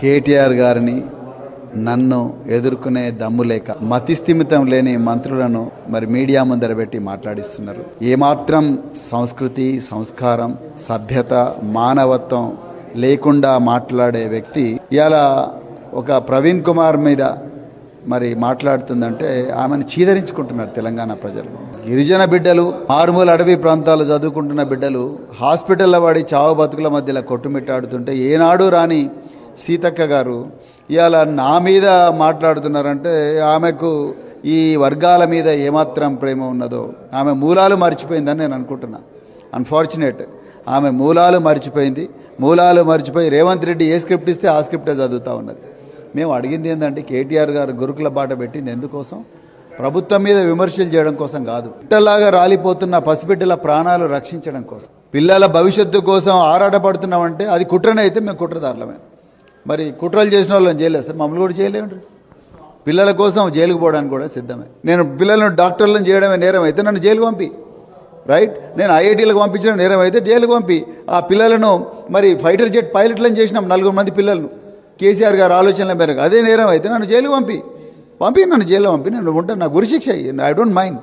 కేటీఆర్ గారిని నన్ను ఎదుర్కొనే దమ్ము లేక మతిస్థిమితం లేని మంత్రులను మరి మీడియా ముందర పెట్టి మాట్లాడిస్తున్నారు. ఏమాత్రం సంస్కృతి సంస్కారం సభ్యత మానవత్వం లేకుండా మాట్లాడే వ్యక్తి ఇలా ఒక ప్రవీణ్ కుమార్ మీద మరి మాట్లాడుతుందంటే ఆమెను చీదరించుకుంటున్నారు తెలంగాణ ప్రజలు. గిరిజన బిడ్డలు మారుమూల అడవి ప్రాంతాలు చదువుకుంటున్న బిడ్డలు హాస్పిటల్లో వాడి చావు బతుకుల మధ్యలో కొట్టుమిట్టాడుతుంటే ఏనాడు రాని సీతక్క గారు ఇవాళ నా మీద మాట్లాడుతున్నారంటే ఆమెకు ఈ వర్గాల మీద ఏమాత్రం ప్రేమ ఉన్నదో ఆమె మూలాలు మర్చిపోయిందని నేను అనుకుంటున్నా. అన్ఫార్చునేట్ ఆమె మూలాలు మర్చిపోయింది. మూలాలు మర్చిపోయి రేవంత్ రెడ్డి ఏ స్క్రిప్ట్ ఇస్తే ఆ స్క్రిప్టే చదువుతా ఉన్నది. మేము అడిగింది ఏంటంటే కేటీఆర్ గారు గురుకుల బాట పెట్టింది ఎందుకోసం? ప్రభుత్వం మీద విమర్శలు చేయడం కోసం కాదు. పిట్టలాగా రాలిపోతున్న పసిబిడ్డల ప్రాణాలు రక్షించడం కోసం. పిల్లల భవిష్యత్తు కోసం ఆరాటపడుతున్నామంటే అది కుట్రనైతే మేము కుట్రదారులమే. మరి కుట్రలు చేసిన వాళ్ళని చేయలేదు సార్ మమ్మల్ని కూడా చేయలేమండి పిల్లల కోసం జైలుకు పోవడానికి కూడా సిద్ధమే. నేను పిల్లలను డాక్టర్లను చేయడమే నేరం అయితే నన్ను జైలుకు పంపి. రైట్ నేను ఐఐటీలకు పంపించడం నేరం అయితే జైలుకు పంపి. ఆ పిల్లలను మరి ఫైటర్ జెట్ పైలట్లను చేసినాం నలుగురు మంది పిల్లలను కేసీఆర్ గారు ఆలోచనల మేరకు అదే నేరం అయితే నన్ను జైలుకు పంపి. పంపి నన్ను జైలు పంపి. నేను ఉంటాను. నా గురి శిక్ష ఐ డోంట్ మైండ్